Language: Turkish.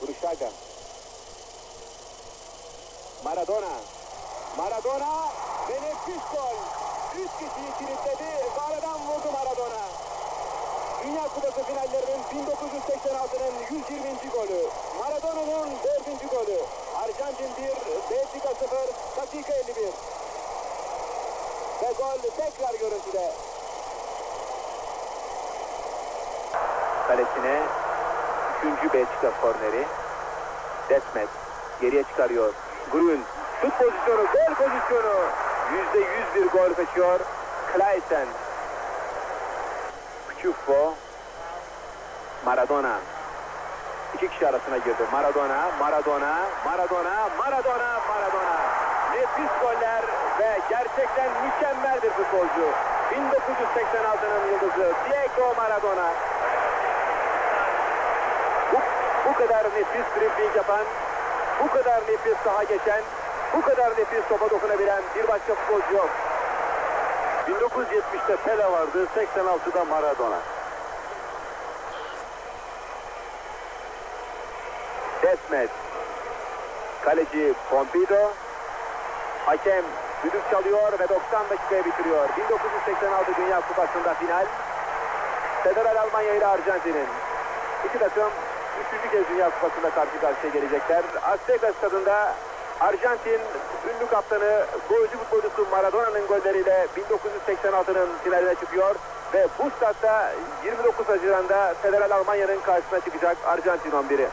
Şaka. Maradona. Maradona ve nefis gol. Üç kişiyi kilitledi. Aradan vurdu Maradona. Dünya Kupası finallerinin 1986'nın 120. golü. Maradona'nın 4. golü. Arjantin 1, Belçika 0, dakika 51. Ve gol tekrar görüntüde. kalesine 3. Belçika korneri. Desmet geriye çıkarıyor. Grün şut pozisyonu, gol pozisyonu. %100 bir gol kaçıyor. Klaisen. Küçükfo. Maradona. İki kişi arasına girdi. Maradona, Maradona, Maradona, Maradona, Maradona. Nefis goller ve gerçekten mükemmel bir futbolcu. 1986'nın yıldızı Diego Maradona. Bu, bu kadar nefis dribbling yapan, bu kadar nefis saha geçen, bu kadar nefis topa dokunabilen bir başka futbolcu yok. 1970'te Pele vardı, 86'da Maradona. Desmet. Kaleci Pompido. Hakem düdük çalıyor ve 90 dakikaya bitiriyor. 1986 Dünya Kupası'nda final. Federal Almanya ile Arjantin'in. İki takım üçüncü kez Dünya Kupası'nda karşı karşıya gelecekler. Azteca stadında Arjantin ünlü kaptanı golcü futbolcusu Maradona'nın golleriyle 1986'nın finaline çıkıyor. Ve bu statta 29 Haziran'da Federal Almanya'nın karşısına çıkacak Arjantin 11'i.